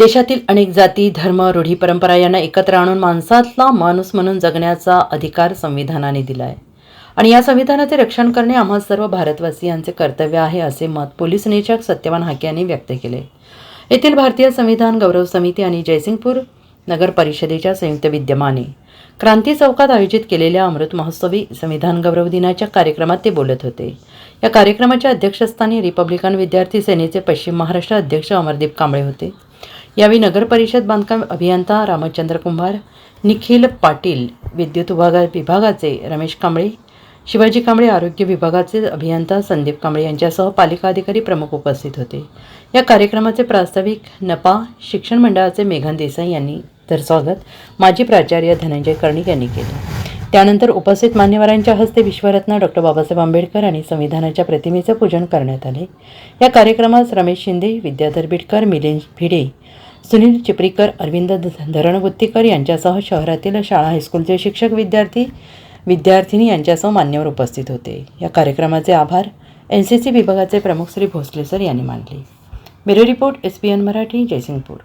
देशातील अनेक जाती धर्म रूढी परंपरा यांना एकत्र आणून माणसातला माणूस म्हणून जगण्याचा अधिकार संविधानाने दिला आहे आणि या संविधानाचे रक्षण करणे आम्हा सर्व भारतवासियांचे कर्तव्य आहे असे मत पोलीस निरीक्षक सत्यवान हाके यांनी व्यक्त केले. येथील भारतीय संविधान गौरव समिती आणि जयसिंगपूर नगर परिषदेच्या संयुक्त विद्यमाने क्रांती चौकात आयोजित केलेल्या अमृत महोत्सवी संविधान गौरव दिनाच्या कार्यक्रमात ते बोलत होते. या कार्यक्रमाच्या अध्यक्षस्थानी रिपब्लिकन विद्यार्थी सेनेचे पश्चिम महाराष्ट्र अध्यक्ष अमरदीप कांबळे होते. यावेळी नगरपरिषद बांधकाम अभियंता रामचंद्र कुंभार निखिल पाटील विद्युत विभागा विभागाचे रमेश कांबळे शिवाजी कांबळे आरोग्य विभागाचे अभियंता संदीप कांबळे यांच्यासह पालिका अधिकारी प्रमुख उपस्थित होते. या कार्यक्रमाचे प्रास्ताविक नपा शिक्षण मंडळाचे मेघन देसाई यांनी तर स्वागत. माजी प्राचार्य धनंजय कर्णिक यांनी केले. त्यानंतर उपस्थित मान्यवरांच्या हस्ते विश्वरत्न डॉक्टर बाबासाहेब आंबेडकर आणि संविधानाच्या प्रतिमेचं पूजन करण्यात आले. या कार्यक्रमास रमेश शिंदे विद्याधर बिडकर मिलिंद भिडे सुनील चिपरीकर अरविंद धरणगुत्तीकर यांच्यासह शहरातील शाळा हायस्कूलचे शिक्षक विद्यार्थी विद्यार्थिनी यांच्यासह मान्यवर उपस्थित होते. या कार्यक्रमाचे आभार एन सी सी विभागाचे प्रमुख श्री भोसले सर यांनी मानले. Bureau report S P N Marathi Jaysingpur.